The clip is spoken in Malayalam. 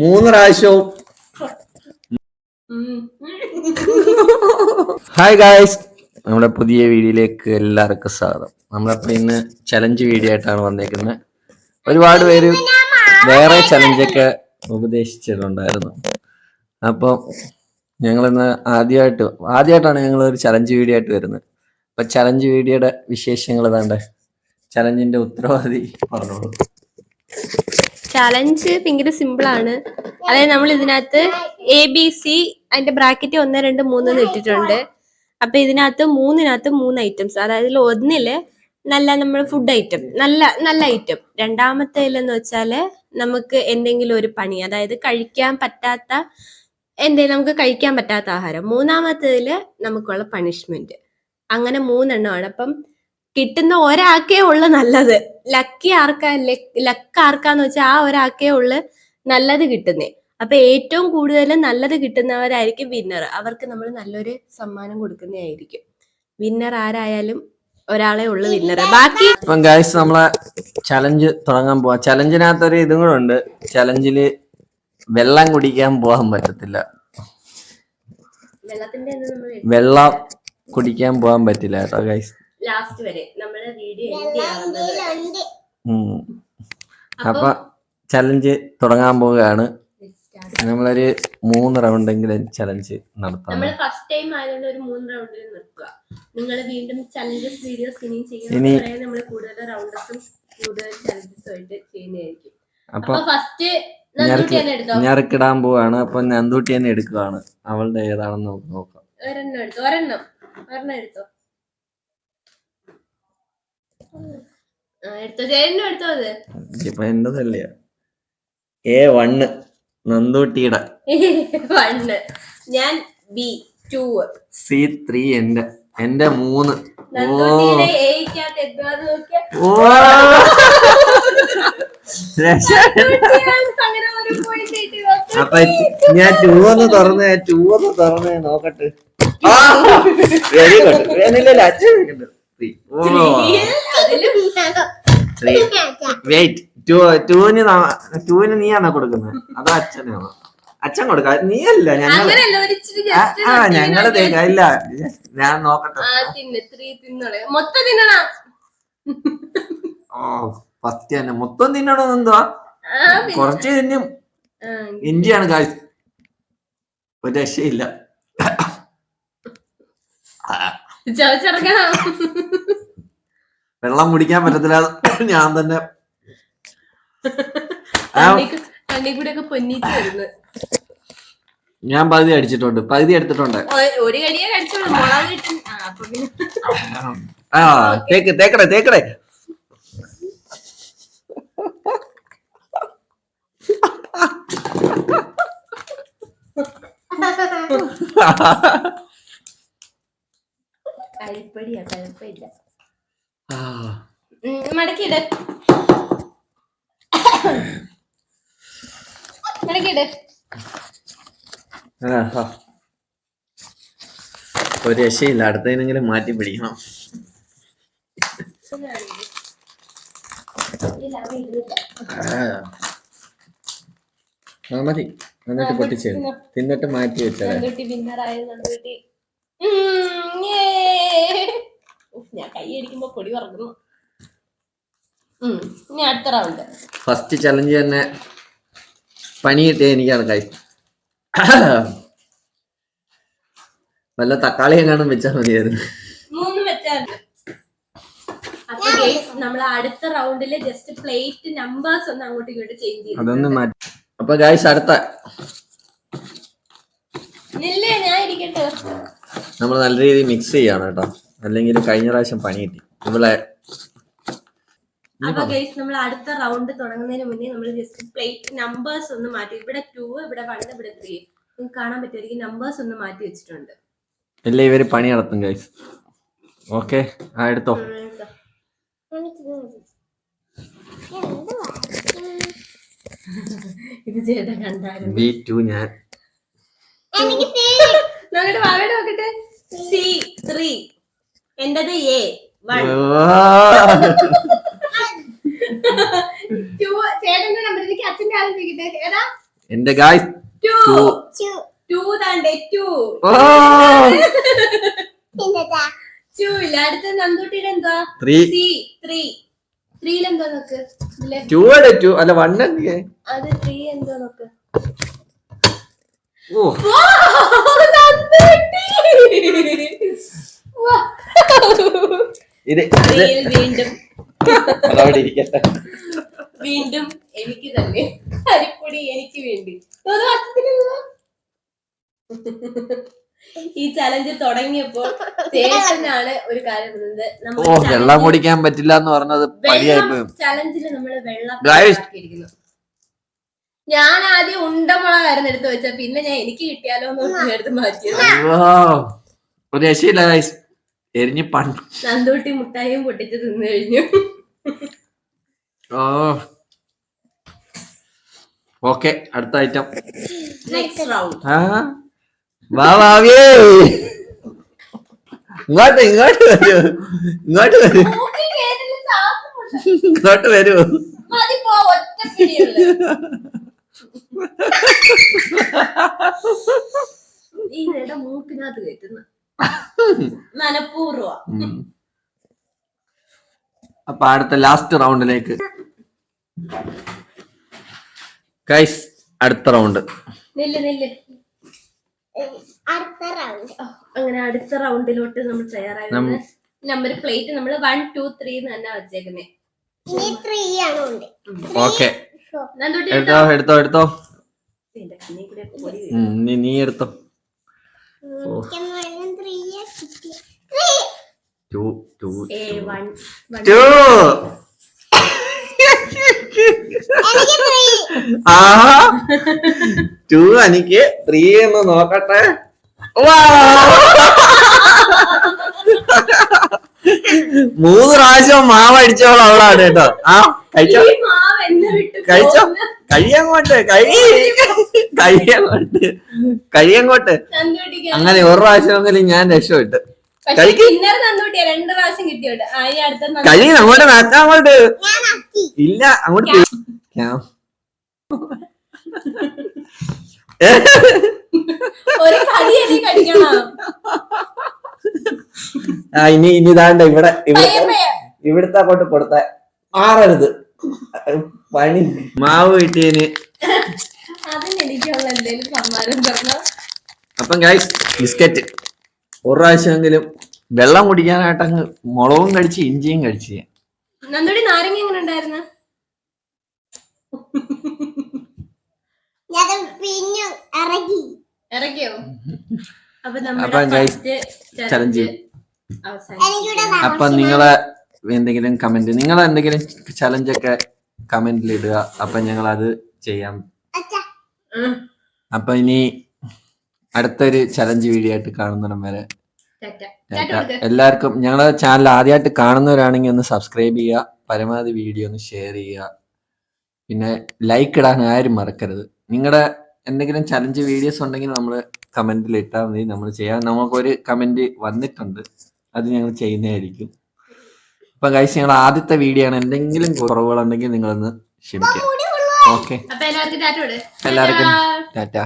മൂന്ന് പ്രാവശ്യവും. ഹായ് ഗായ്സ് നമ്മുടെ പുതിയ വീഡിയോയിലേക്ക് എല്ലാവർക്കും സ്വാഗതം. നമ്മളപ്പോ ഇന്ന് ചലഞ്ച് വീഡിയോ ആയിട്ടാണ് വന്നേക്കുന്നത്. ഒരുപാട് പേര് വേറെ ചലഞ്ചൊക്കെ ഉപദേശിച്ചിട്ടുണ്ടായിരുന്നു. അപ്പോൾ ഞങ്ങളിന്ന് ആദ്യമായിട്ട് ആദ്യമായിട്ടാണ് ഞങ്ങൾ ഒരു ചലഞ്ച് വീഡിയോ ആയിട്ട് വരുന്നത്. അപ്പൊ ചലഞ്ച് വീഡിയോയുടെ വിശേഷങ്ങൾ ഏതാണ്ട് ചലഞ്ചിന്റെ ഉത്തരവാദി പറഞ്ഞോളൂ. ചലഞ്ച് ഭയങ്കര സിമ്പിൾ ആണ്. അതായത് നമ്മൾ ഇതിനകത്ത് എ ബി സി അതിന്റെ ബ്രാക്കറ്റ് ഒന്ന് രണ്ട് മൂന്ന് ഇട്ടിട്ടുണ്ട്. അപ്പൊ ഇതിനകത്ത് മൂന്നിനകത്ത് മൂന്ന് ഐറ്റംസ് അതായത് ഒന്നിൽ നല്ല നമ്മൾ ഫുഡ് ഐറ്റം നല്ല നല്ല ഐറ്റം രണ്ടാമത്തേലെന്ന് വെച്ചാൽ നമുക്ക് എന്തെങ്കിലും ഒരു പണി അതായത് കഴിക്കാൻ പറ്റാത്ത എന്തെങ്കിലും നമുക്ക് കഴിക്കാൻ പറ്റാത്ത ആഹാരം. മൂന്നാമത്തേതിൽ നമുക്കുള്ള പണിഷ്മെന്റ് അങ്ങനെ മൂന്നെണ്ണമാണ്. അപ്പം കിട്ടുന്ന ഒരാക്കേ ഉള്ളു നല്ലത്. ലക്കി ആർക്കാ ലക്ക് ആർക്കാന്ന് വെച്ചാൽ ആ ഒരാക്കേ ഉള്ളു നല്ലത് കിട്ടുന്നേ. അപ്പൊ ഏറ്റവും കൂടുതൽ നല്ലത് കിട്ടുന്നവരായിരിക്കും വിന്നർ അവർക്ക് നമ്മൾ നല്ലൊരു സമ്മാനം കൊടുക്കുന്നതായിരിക്കും. വിന്നർ ആരായാലും ഒരാളെ ഉള്ളു വിന്നർ ബാക്കി ഗായ്സ് നമ്മളെ ചലഞ്ച് തുടങ്ങാൻ പോവാ. ചലഞ്ചിനകത്തൊരു ഇതും കൂടെ ഉണ്ട്. ചലഞ്ചിൽ വെള്ളം കുടിക്കാൻ പോകാൻ പറ്റത്തില്ല. വെള്ളം കുടിക്കാൻ പോകാൻ പറ്റില്ല കേട്ടോ ഗൈസ് ലാസ്റ്റ് വരെ നമ്മുടെ വീഡിയോ അപ്പൊ ചലഞ്ച് തുടങ്ങാൻ പോവുകയാണ്. നമ്മളൊരു മൂന്ന് റൗണ്ടെങ്കിലും ചലഞ്ച് നടത്താം. നമ്മൾ ഫസ്റ്റ് ടൈം ആയതുകൊണ്ട് ഒരു മൂന്ന് റൗണ്ടിൽ നിർത്തുക. നിങ്ങൾ വീണ്ടും ചലഞ്ചസ് വീഡിയോസ് ഇനിയും ചെയ്യുന്ന നമ്മൾ കൂടുതൽ റൗണ്ടസും കൂടുതൽ ചലഞ്ചസും ആയിട്ട് ചെയ്യുന്നതായിരിക്കും. അപ്പൊ ഫസ്റ്റ് ഞെറുക്കിടാൻ പോവാണ്. അപ്പൊ നന്ദൂട്ടി തന്നെ എടുക്കുകയാണ് അവളുടെ ഏതാണെന്ന് നോക്കാം. ഒരെണ്ണം എടുത്തോ? ഒരെണ്ണം. ഒരെണ്ണം എടുത്തോ? A one നന്ദൂട്ടിയുടെ. വണ്ണ് ഞാൻ ബി ടു സി ത്രീ എന്റെ എന്റെ മൂന്ന്. അപ്പൊ ഞാൻ ടൂ ഒന്ന് തുറന്നേ ടൂ ഒന്ന് തുറന്നേ നോക്കട്ടെ. വെരി ഗുഡ് അച്ഛൻ ത്രീ വെയിറ്റ് ടൂ ടൂന് ടൂന് നീയാണോ കൊടുക്കുന്നത്? അതോ അച്ഛനാണോ? അച്ഛൻ കൊടുക്ക. ഒരു ഇച്ചിരി ആ, ഞങ്ങൾ തേക്ക. ഇല്ല ഞാൻ നോക്കട്ടെ. ഓ ഫസ്റ്റ് തന്നെ. മൊത്തം തിന്നണോ എന്തുവാ? കുറച്ച് തിന്നും. ഇഞ്ചിയാണ് കാഴ്ച ഒരു രക്ഷയില്ല. വെള്ളം കുടിക്കാൻ പറ്റത്തില്ല. ഞാൻ തന്നെ ഞാൻ പകുതി അടിച്ചിട്ടുണ്ട്. പകുതി എടുത്തിട്ടുണ്ട്. ഒരു ആ തേക്ക് തേക്കടേ തേക്കടേ. അരിപ്പടിയാ കുഴപ്പമില്ല ആ, ഉം, മടക്കിയിട്. മടക്കിയിട്. ഒരു രക്ഷയില്ല അടുത്തതിനെങ്കിലും മാറ്റി പിടിക്കണം. ആ. മതി. എന്നിട്ട് പൊട്ടിച്ചു തിന്നിട്ട് മാറ്റി വെച്ചാലേ ഞാൻ കൈ അടിക്കുമ്പോ പൊടി പറക്കുന്നു. ഇനി അടുത്ത റൗണ്ട് ഫസ്റ്റ് ചലഞ്ച് തന്നെ പണി കിട്ടിയ എനിക്കാണ് കൈ. വല്ല തക്കാളി എങ്ങാനും വെച്ചാൽ മതിയായിരുന്നു. മൂന്ന് വെച്ചാൽ അപ്പൊ ഗൈസ് നമ്മൾ അടുത്ത റൗണ്ടിൽ ജസ്റ്റ് പ്ലേറ്റ് നമ്പേഴ്സ് ഒന്ന് അങ്ങോട്ടും ഇങ്ങോട്ടും ചേഞ്ച് ചെയ്തു അതൊന്ന് മാറ്റി. അപ്പൊ ഗായ്സ് അടുത്ത. നില്ലേ ഞാൻ ഇരിക്കട്ടെ. നമ്മൾ നല്ല രീതിയിൽ മിക്സ് ചെയ്യാണ് കേട്ടോ. അല്ലെങ്കിൽ കഴിഞ്ഞ പ്രാവശ്യം പണി കിട്ടി. നമ്മളെ അപ്പൊ ഗൈസ് നമ്മൾ അടുത്ത റൗണ്ട് തുടങ്ങുന്നതിന് മുന്നേ നമ്മൾ ജസ്റ്റ് പ്ലേറ്റ് നമ്പേഴ്സ് ഒന്ന് മാറ്റി. ഇവിടെ ടൂ ഇവിടെ വൺ ഇവിടെ ത്രീ നിങ്ങൾക്ക് കാണാൻ പറ്റുമായിരിക്കും നമ്പേഴ്സ് ഒന്ന് മാറ്റി വെച്ചിട്ടുണ്ട്. അല്ലേ ഇവർ പണി നടത്തും ഗൈസ് ഓക്കെ ആ എടുത്തോ. ഇത് ചേട്ടൻ കണ്ടായിരുന്നു ബി ടു ഞാൻ. നോക്കട്ടെ വാവയുടെ നോക്കട്ടെ. സി ത്രീ എന്റത് എ വൺ ടു ചേട്ടന്റെ നമ്പറിലേക്ക് അച്ഛന്റെ ആദ്യം ചോദിക്കട്ടെ ഏതാ? എന്റെ ഗായ് ടു Two. ടു താണ്ടേ ടു ടു ഇല്ല. അടുത്ത നന്ദൂട്ടിയുടെ എന്താ? ത്രീ സി ത്രീ ത്രീയിൽ എന്തോ നോക്ക്? ടു ടു അല്ല വൺ അത് ത്രീ എന്തോ നോക്ക് ഓ ഇത് ഇത് ത്രീയിൽ വീണ്ടും. വീണ്ടും എനിക്ക് തന്നെ അരിപ്പൊടി എനിക്ക് വേണ്ടി. തന്നോ? ഈ ചലഞ്ച് തുടങ്ങിയപ്പോൾ ചേട്ടനാണ് ഒരു കാര്യം ഓ വെള്ളം കുടിക്കാൻ പറ്റില്ല എന്ന് പറഞ്ഞത് ചലഞ്ചിൽ നമ്മൾ വെള്ളം ഞാൻ ആദ്യം ഉണ്ടമുളകായിരുന്നു എടുത്ത് വെച്ച പിന്നെ ഞാൻ എനിക്ക് കിട്ടിയാലോ എന്ന് എടുത്ത് മാറ്റിയത്. ഒരു രക്ഷയില്ല ഗൈസ് എരിഞ്ഞ് പണ്ട് നന്തൂട്ടി മുട്ടായും പൊട്ടിച്ച് തിന്നു കഴിഞ്ഞു. ഓ ഓക്കെ അടുത്ത ഐറ്റം നെക്സ്റ്റ് റൗണ്ട് ആ? വാ വാവിയേ ഇങ്ങോട്ട് ഇങ്ങോട്ട് വരൂ. ഇങ്ങോട്ട് വരൂ. ഇങ്ങോട്ട് വരൂ. മതി പോ ഒറ്റ പിടിയുള്ളു ഈ നേട മൂക്കിനകത്ത് കയറ്റുന്നു. മനഃപൂർവം. അപ്പൊ അടുത്ത ലാസ്റ്റ് റൗണ്ടിലേക്ക് ഗൈസ് അടുത്ത റൗണ്ട് നെല്ല് നെല്ല്. അടുത്ത റൗണ്ട് അങ്ങനെ അടുത്ത റൗണ്ടിലോട്ട് നമ്മൾ തയ്യാറായി നമ്പർ പ്ലേറ്റ് നമ്മൾ വൺ ടു ത്രീ തന്നെ വെച്ചേക്കുന്നേ. ഇനി ത്രീ ആണ് ഉണ്ട്. ഓക്കെ എടുത്തോ? എടുത്തോ എടുത്തോ? നീ എടുത്തോ. Two two two. ടു. എനിക്ക് ത്രീ എന്ന് നോക്കട്ടെ. വാ. മൂന്ന് പ്രാവശ്യം മാവ് അടിച്ചോളൂ അവളാണ് കേട്ടോ. ആ കഴിച്ചോ ഈ മാവ് എന്നെ വിട്ട് കഴിച്ചോ? കഴിയങ്ങോട്ട് കഴി കഴിയങ്ങോട്ട് കഴിയങ്ങോട്ട്. അങ്ങനെ ഒരു പ്രാവശ്യമെങ്കിലും ഞാൻ രക്ഷപ്പെട്ടു. പക്ഷെ കഴിക്ക്. ഇന്നർ നന്ദൂട്ടിയാ രണ്ട് പ്രാവശ്യം കിട്ടിയോട്ട് ആ ഇനി അടുത്ത നന്ദു- കഴി അങ്ങോട്ട് നാക്കാൻ അങ്ങോട്ട്. ഇല്ല അങ്ങോട്ട് ആ ഇനി ഇനി ഇതാണ്ട് ഇവിടെ ഇവിടുത്തെ അങ്ങോട്ട് കൊടുത്ത മാറരുത് പണി മാവ് കിട്ടിയതിന്. അപ്പം ഗൈസ് ബിസ്ക്കറ്റ് ഒരു പ്രാവശ്യമെങ്കിലും വെള്ളം കുടിക്കാനായിട്ട് അങ്ങ് മുളകും കഴിച്ച് ഇഞ്ചിയും ഞാൻ നന്ദൂടി നാരങ്ങ എങ്ങനെ ഉണ്ടായിരുന്നു? ഞാൻ പിന്നെ ഇറങ്ങി. ഇറക്കിയോ അപ്പൊ നമ്മുടെ challenge അപ്പൊ നിങ്ങളെ എന്തെങ്കിലും കമന്റ് നിങ്ങൾ എന്തെങ്കിലും ചലഞ്ച് ഒക്കെ കമന്റിൽ ഇടുക. അപ്പൊ ഞങ്ങൾ അത് ചെയ്യാം. അപ്പൊ ഇനി അടുത്തൊരു ചലഞ്ച് വീഡിയോ ആയിട്ട് കാണുന്നിടം വരെ. എല്ലാവർക്കും ഞങ്ങളെ ചാനൽ ആദ്യമായിട്ട് കാണുന്നവരാണെങ്കിൽ ഒന്ന് സബ്സ്ക്രൈബ് ചെയ്യുക. പരമാവധി വീഡിയോ ഒന്ന് ഷെയർ ചെയ്യുക. പിന്നെ ലൈക്ക് ഇടാൻ ആരും മറക്കരുത്. നിങ്ങളുടെ എന്തെങ്കിലും ചലഞ്ച് വീഡിയോസ് ഉണ്ടെങ്കിൽ നമ്മൾ കമന്റിൽ ഇട്ടാൽ മതി. നമ്മൾ ചെയ്യാം. നമുക്കൊരു കമന്റ് വന്നിട്ടുണ്ട്. അത് ഞങ്ങൾ ചെയ്യുന്നതായിരിക്കും. അപ്പൊ കഴിച്ച് ഞങ്ങൾ ആദ്യത്തെ വീഡിയോ ആണ്. എന്തെങ്കിലും കുറവുകളുണ്ടെങ്കിൽ നിങ്ങളൊന്ന് ക്ഷമിക്കാം ഓക്കെ എല്ലാവർക്കും ടാറ്റ.